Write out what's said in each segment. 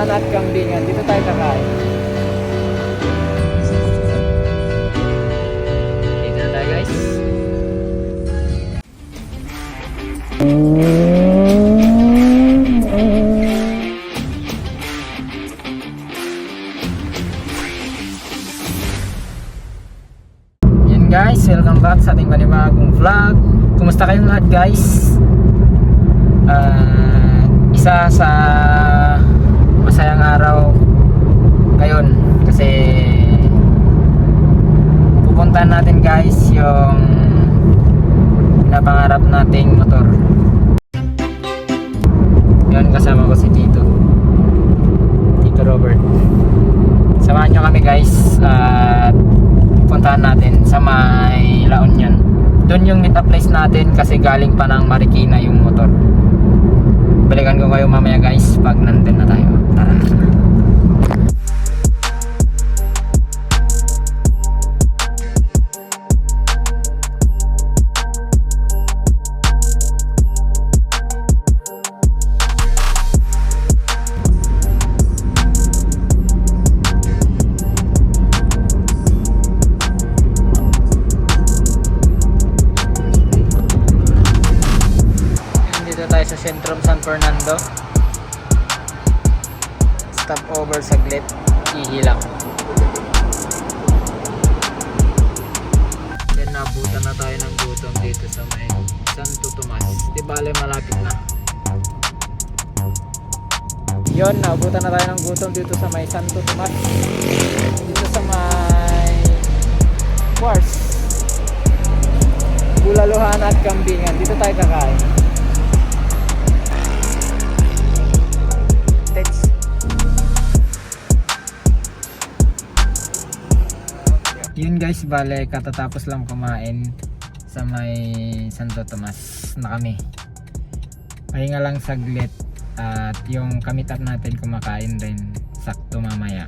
tindahan at kambingan. Dito tayo kakain. Dito na guys. Yan guys, welcome back sa ating panibagong vlog. Kumusta kayong lahat guys? Uh, isa sa masayang araw ngayon Kasi pupuntahan natin guys yung pinapangarap nating motor Yun kasama ko si Tito Tito Robert Samahan nyo kami guys at puntahan natin sa may La Union. Doon yung up place natin kasi galing pa ng Marikina yung motor. Balikan ko kayo mamaya guys pag nandun na tayo. Tara. Stop over saglit. Ihi lang. Then nabutan na tayo ng gutom dito sa may Santo Tomas. Di bale malapit na. Yon, nabutan na tayo ng gutom dito sa may Santo Tomas. Dito sa may Wars. Bulaluhan at Kambingan. Dito tayo kakain. Yun guys, bale katatapos lang kumain sa may Santo Tomas na kami. Pahinga lang saglit at yung kamitap natin kumakain rin sakto mamaya.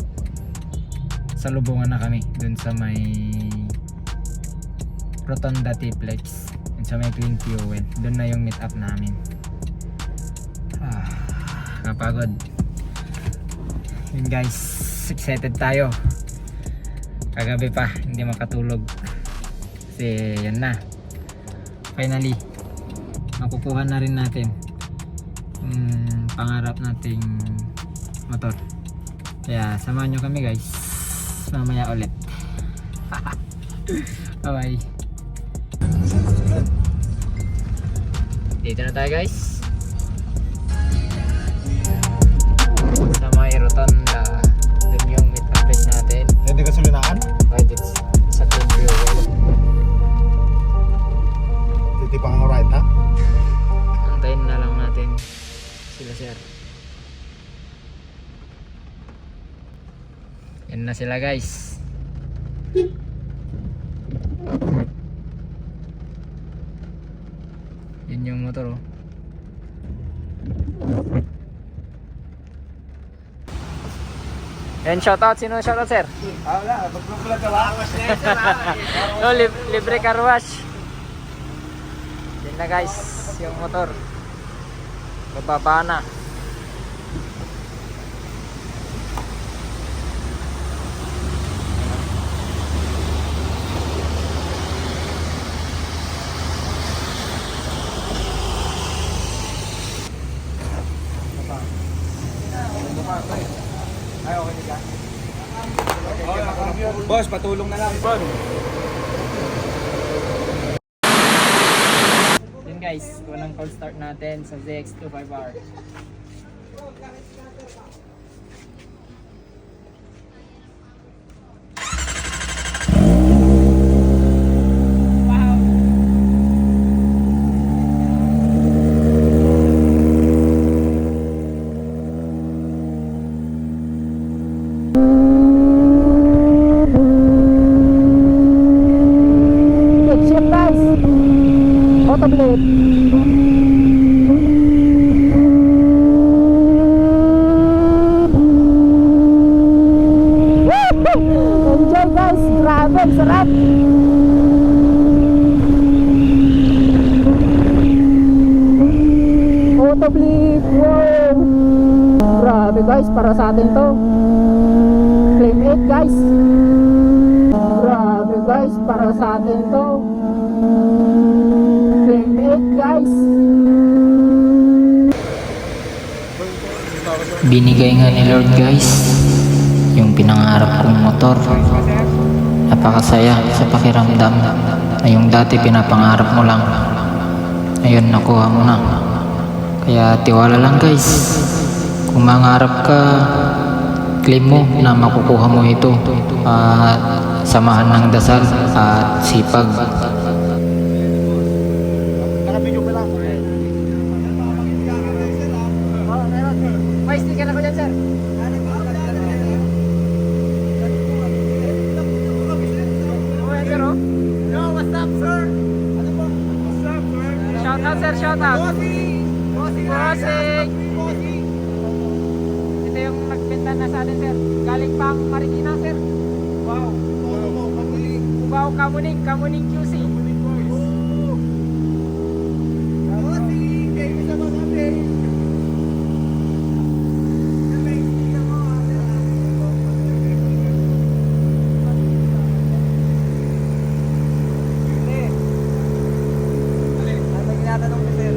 Sa lubungan na kami dun sa may Rotonda T-Plex sa may Twin Fuel. Dun na yung meet up namin. Ah, kapagod. Yun guys, excited tayo. Kagabi pa, hindi makatulog. Kasi yan na. Finally, makukuha na rin natin yung pangarap nating motor. Kaya samahan nyo kami guys. Mamaya ulit. bye bye. Dito na tayo guys. Sa may rotonda. Hindi ka sulinaan? Right, it's sa Twin Fuel. Titipang ang right ha? Antayin na lang natin sila sir. Yan na sila guys. Yun yung motor oh. Yan shoutout. Sino shoutout sir? Ah, wala. Magpapala ka ba? no, lib- libre car wash. Yan na guys, yung motor. Bababa na. Ay, okay na ka. Boss, patulong na lang. Yun guys, unang call start natin sa ZX25R. Good shit guys! Auto blade. Enjoy guys! Grabe, ang sarap! Auto blade! Wow! Grabe guys, para sa atin to. Claim 8 guys! Grabe guys, para sa atin to. Claim 8 guys! Binigay nga ni Lord guys yung pinangarap kong motor na napakasaya sa pakiramdam na yung dati pinapangarap mo lang. Ayun, nakuha mo na. Kaya tiwala lang guys. Kung mangarap ka, claim mo na makukuha mo ito. At samahan ng dasal at sipag. Shout out, sir. Shout out. Bossing! Bossing! Ito yung nagbenta na sa atin, sir. Galing pang Marikina, sir. Wow! Oo, pabili. Cubao, Kamuning, Kamuning QC. Bossing! Thank you sa mga kapatid. Ano tinatanong ko, sir?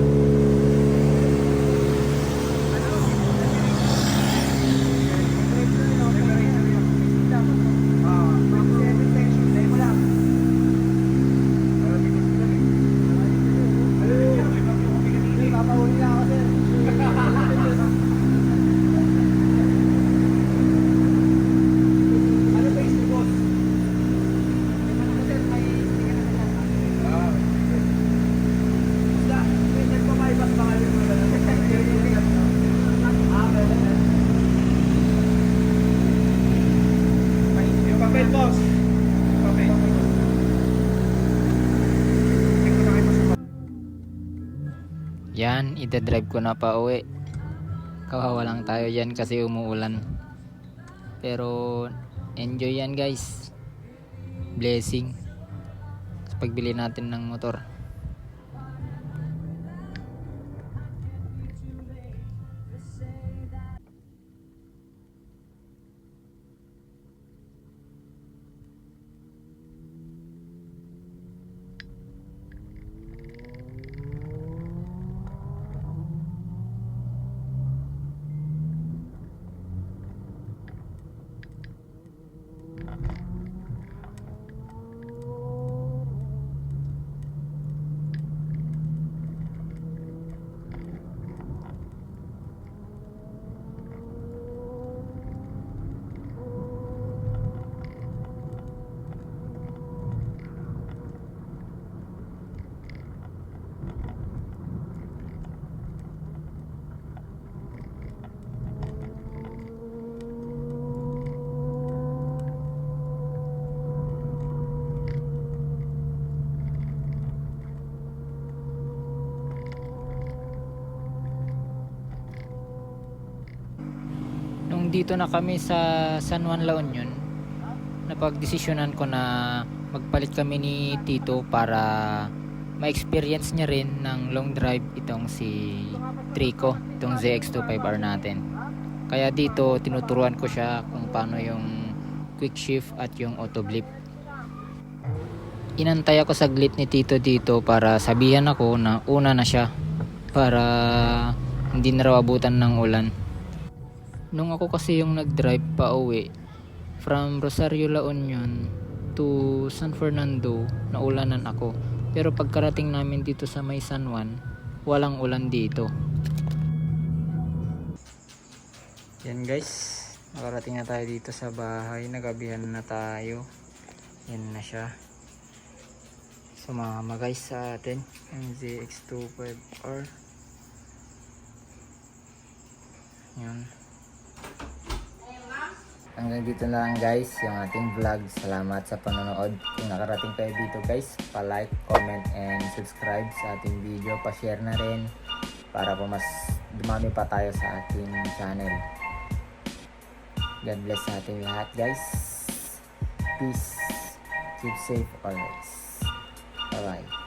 Yung papel, boss. Papel. Yan, ida-drive ko na pa uwi. Kawawa lang tayo yan kasi umuulan. Pero enjoy yan guys. Blessing. Pagbili natin ng motor. Dito na kami sa San Juan La Union, napagdesisyonan ko na magpalit kami ni Tito para ma-experience niya rin ng long drive itong si Trico, itong ZX25R natin. Kaya dito tinuturuan ko siya kung paano yung quick shift at yung auto blip. Inantay ako saglit ni Tito dito para sabihan ako na una na siya para hindi na raw ng ulan. Nung ako kasi yung nag-drive pa uwi from Rosario La Union to San Fernando, naulanan ako. Pero pagkarating namin dito sa may San Juan, walang ulan dito. Yan guys, nakarating na tayo dito sa bahay. Nagabihan na tayo. Yan na siya. Sumama guys sa atin. Yung ZX25R. Yan. Hanggang dito na lang guys yung ating vlog. Salamat sa panonood. Kung nakarating kayo dito guys, pa-like, comment, and subscribe sa ating video. Pa-share na rin para po mas dumami pa tayo sa ating channel. God bless sa ating lahat guys. Peace. Keep safe always. Bye-bye.